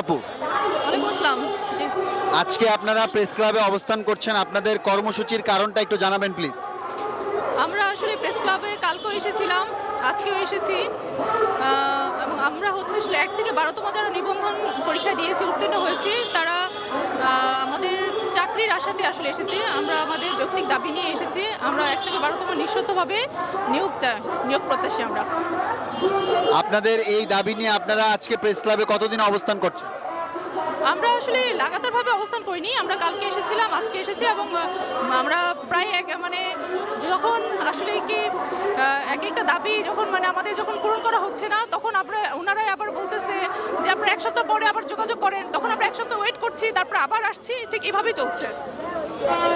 আপু। আসসালাম। আজকে আপনারা প্রেস ক্লাবে অবস্থান করছেন আপনাদের কর্মসূচির কারণটা একটু জানাবেন প্লিজ আমরা আসলে প্রেস ক্লাবে কালকে এসেছিলাম আজকেও এসেছি। এবং আমরা হচ্ছে আসলে এক থেকে বারোতম যারা নিবন্ধন পরীক্ষা দিয়েছি, উত্তীর্ণ হয়েছি, তারা আমাদের চাকরির আশাতে আসলে এসেছি। আমরা আমাদের যৌক্তিক দাবি নিয়ে এসেছি। আমরা এক থেকে বারোতম নিঃশর্তভাবে নিয়োগ চাই নিয়োগ প্রত্যাশী আমরা। আপনাদের এই দাবি নিয়ে আপনারা আজকে প্রেস ক্লাবে কতদিন অবস্থান করছেন? আমরা আসলে লাগাতারভাবে অবস্থান করিনি, আমরা কালকে এসেছিলাম, আজকে এসেছি এবং আমরা প্রায় এক মানে যখন আসলে কি এক একটা দাবি যখন মানে আমাদের যখন পূরণ করা হচ্ছে না, তখন আমরা, ওনারাই আবার বলতেছে যে আপনারা এক সপ্তাহ পরে আবার যোগাযোগ করেন, তখন আমরা এক সপ্তাহ ওয়েট করছি, তারপর আবার আসছি, ঠিক এভাবেই চলছে।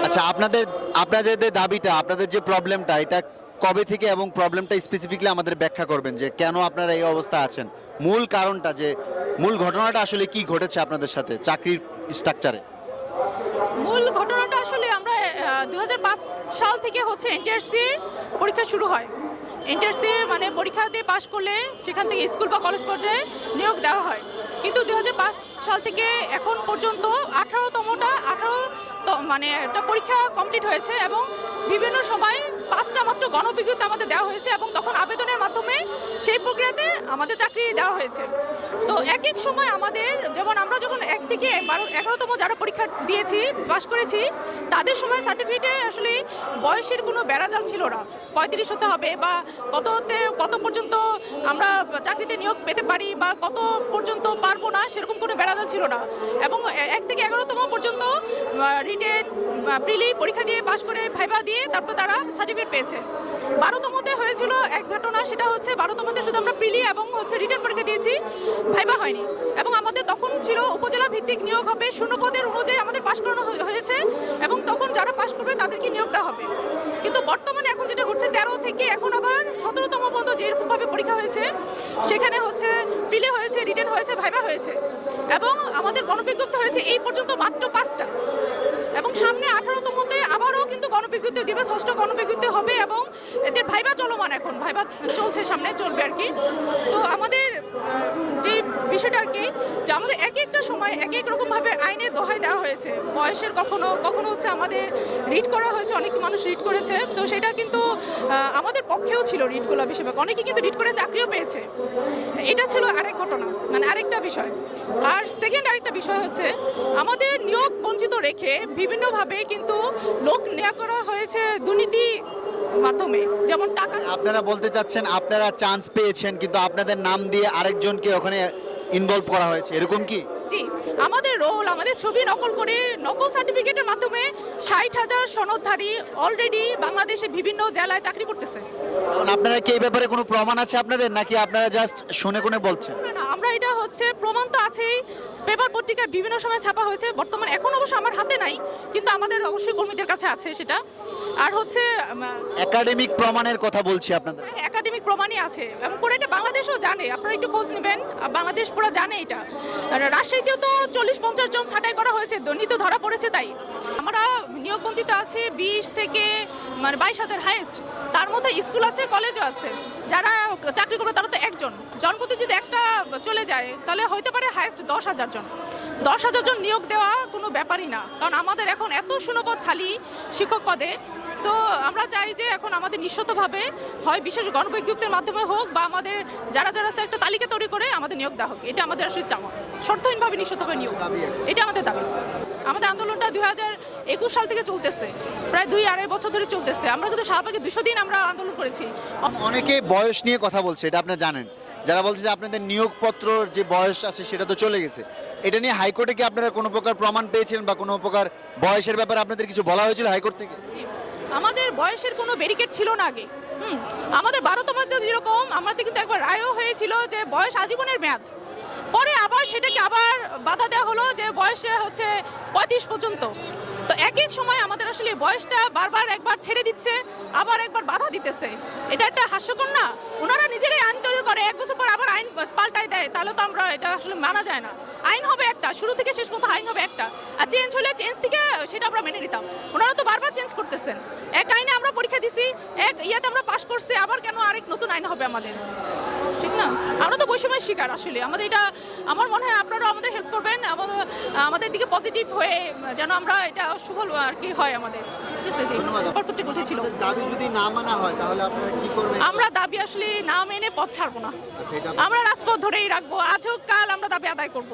আচ্ছা আপনাদের আপনাদের দাবিটা, আপনাদের যে প্রবলেমটা এটা কবে থেকে এবং প্রবলেমটা স্পেসিফিকলি আমাদের ব্যাখ্যা করবেন যে কেন আপনারা এই অবস্থা আছেন? মূল কারণটা যে, মূল ঘটনাটা আসলে কি ঘটেছে আপনাদের সাথে চাকরির স্ট্রাকচারে মূল ঘটনাটা আসলে আমরা দু হাজার পাঁচ সাল থেকে হচ্ছে এনটিআরসি পরীক্ষা শুরু হয়। এনটিআরসি মানে পরীক্ষা দিয়ে পাশ করলে সেখান থেকে স্কুল বা কলেজ পর্যায়ে নিয়োগ দেওয়া হয়। কিন্তু দু হাজার পাঁচ সাল থেকে এখন পর্যন্ত আঠারোতমটা, আঠারো মানে একটা পরীক্ষা কমপ্লিট হয়েছে এবং বিভিন্ন সময় পাঁচটা মাত্র গণবিজ্ঞপ্তি আমাদের দেওয়া হয়েছে এবং তখন আবেদনের মাধ্যমে সেই প্রক্রিয়াতে আমাদের চাকরি দেওয়া হয়েছে। তো এক এক সময় আমাদের যেমন আমরা যখন এক থেকে বারো, এগারোতম যারা পরীক্ষা দিয়েছি, পাশ করেছি, তাদের সময় সার্টিফিকেটে আসলে বয়সের কোনো বেড়াজাল ছিল না। পঁয়ত্রিশ হতে হবে বা কততে, কত পর্যন্ত আমরা চাকরিতে নিয়োগ পেতে পারি বা কত পর্যন্ত পারব না, সেরকম কোনো বেড়াজাল ছিল না। এবং এক থেকে এগারোতম পর্যন্ত রিটেন প্রিলি পরীক্ষা দিয়ে পাশ করে ভাইবা দিয়ে তারপর তারা সার্টিফিকেট পেয়েছে। বারোতমতে হয়েছিল এক ঘটনা, সেটা হচ্ছে বারোতমতে শুধু আমরা প্রিলি এবং হচ্ছে রিটার্ন পরীক্ষা দিয়েছি, ভাইবা হয়নি। এবং আমাদের তখন ছিল উপজেলা ভিত্তিক নিয়োগ হবে শূন্য পদের অনুযায়ী আমাদের পাশ করানো হয়েছে এবং তখন যারা পাশ করবে তাদেরকে নিয়োগ দেওয়া হবে। কিন্তু বর্তমানে এখন যেটা ঘটছে, তেরো থেকে এখন আবার সতেরোতম পর্যন্ত যেরকমভাবে পরীক্ষা হয়েছে, সেখানে হচ্ছে প্রিলি হয়েছে রিটার্ন হয়েছে, ভাইবা হয়েছে। এবং আমাদের গণবিজ্ঞপ্তি হয়েছে, এই পর্যন্ত মাত্র পাঁচটা। এবং সামনে গণবিজ্ঞপ্তি দিবে, ষষ্ঠ গণবিজ্ঞপ্তি হবে এবং এদের ভাইবা চলমান এখন, ভাইবা চলছে, সামনে চলবে আর কি। তো আমাদের যে বিষয়টা আর কি আমাদের এক একটা সময় এক এক রকমভাবে আইনের দোহাই দেওয়া হয়েছে। বয়সের কখনো কখনো হচ্ছে আমাদের রিড করা হয়েছে, অনেক মানুষ রিড করেছে। তো সেটা কিন্তু আমাদের পক্ষেও ছিল রিডগুলো বেশিরভাগ অনেকে কিন্তু রিড করে চাকরিও পেয়েছে। এটা ছিল আরেক ঘটনা মানে আরেকটা বিষয়। আর সেকেন্ড আরেকটা বিষয় হচ্ছে, আমাদের নিয়োগ বঞ্চিত রেখে বিভিন্নভাবে কিন্তু লোক নেওয়া করা হয়েছে দুর্নীতি মাধ্যমে, যেমন টাকা আপনারা বলতে চাচ্ছেন আপনারা চান্স পেয়েছেন, কিন্তু আপনাদের নাম দিয়ে আরেকজনকে ওখানে ইনভলভ করা হয়েছে এরকম কি? জি আমাদের রোল আমাদের ছবি নকল করে নকল সার্টিফিকেটের মাধ্যমে ষাট হাজার সনদধারী অলরেডি বাংলাদেশে বিভিন্ন জেলায় চাকরি করতেছে। আপনারা কি এই ব্যাপারে কোনো প্রমাণ আছে আপনাদের নাকি আপনারা জাস্ট শুনে কোনে বলছেন? না, না এটা হচ্ছে প্রমাণ তো আছেই। পেপার পত্রিকায় বিভিন্ন সময় ছাপা হয়েছে। বর্তমানে এখন অবশ্য আমার হাতে নাই কিন্তু আমাদের অবশ্যই কর্মীদের কাছে আছে সেটা। আর হচ্ছে একাডেমিক প্রমাণের কথা বলছি আপনাদের। একাডেমিক প্রমাণই আছে। এবং পুরো এটা বাংলাদেশও জানে। আপনারা একটু খোঁজ নেবেন। বাংলাদেশ পুরো জানে এটা। রাজশাহীতেও তো চল্লিশ পঞ্চাশ জন ছাঁটাই করা হয়েছে। দুর্নীতি ধরা পড়েছে তাই। আমরা নিয়োগ বঞ্চিত আছে বিশ থেকে মানে বাইশ হাজার হাইয়েস্ট তার মধ্যে স্কুল আছে কলেজও আছে। যারা চাকরি করবে তারা তো একজন। জনপ্রতি যদি একটা চলে যায়, তাহলে হইতে পারে হাইয়েস্ট দশ হাজার জন। দশ হাজার জন নিয়োগ দেওয়া কোনো ব্যাপারই না। কারণ আমাদের এখন এত শূন্যপদ খালি শিক্ষক পদে। সো আমরা চাই যে এখন আমাদের নিঃশতভাবে হয় বিশেষ গণবিজ্ঞপ্তির মাধ্যমে হোক বা আমাদের যারা যারা আছে একটা তালিকা তৈরি করে আমাদের নিয়োগ দেওয়া হোক। এটা আমাদের আসলে চাওয়া। শর্তহীনভাবে নিঃশতভাবে নিয়োগ। এটা আমাদের দাবি। আমাদের আন্দোলনটা দুই হাজার একুশ সাল থেকে চলতেছে। প্রায় দুই আড়াই বছর ধরে চলতেছে। আমরা কিন্তু শাহবাগে দুশো দিন আমরা আন্দোলন করেছি। অনেকে বয়স নিয়ে কথা বলছে এটা আপনারা জানেন। যারা বলছে যে আপনাদের নিয়োগপত্র যে বয়স আছে সেটা তো চলে গেছে। এটা নিয়ে হাইকোর্টে কি আপনারা কোনো প্রকার প্রমাণ পেয়েছিলেন বা কোনো প্রকার বয়সের ব্যাপারে আপনাদের কিছু বলা হয়েছিল হাইকোর্ট থেকে? আমাদের বয়সের কোনো ব্যারিকেড ছিল না আগে। হুম। আমাদের বারোতমতে যেরকম আমাদের কিন্তু একবার রায়ও হয়েছিল যে বয়স আজীবনের মেয়াদ। পরে আবার সেটাকে আবার বাধা দেওয়া হলো যে বয়সে হচ্ছে পঁয়ত্রিশ পর্যন্ত। তো এক এক সময় আমাদের আসলে বয়সটা বারবার একবার ছেড়ে দিচ্ছে, আবার একবার বাধা দিতেছে। এটা একটা হাস্যকর না? ওনারা নিজেরাই আইন তৈরি করে, এক বছর পর আবার আইন পাল্টাই দেয়, তাহলে তো আমরা এটা আসলে মানা যায় না। আইন হবে একটা, শুরু থেকে শেষ পর্যন্ত আইন হবে একটা। আর চেঞ্জ হলে চেঞ্জ থেকে সেটা আমরা মেনে নিতাম। ওনারা তো বারবার চেঞ্জ করতেছেন। এক আইনে আমরা পরীক্ষা দিছি, এক ইয়াতে আমরা পাশ করছি, আবার কেন আরেক নতুন আইন হবে আমাদের? ঠিক না? আমরা তো বৈষম্যের শিকার আসলে। আমাদের এটা আমার মনে হয় আপনারা আমাদের হেল্প করবেন। আমাদের আমাদের দিকে পজিটিভ হয়ে যেন আমরা এটা সুফল আর কি হয় আমাদের। হয় আমরা দাবি আসলে না মেনে পথ ছাড়বো না। আচ্ছা আমরা রাজপথ ধরেই রাখব। আজ হোক কাল আমরা দাবি আদায় করব।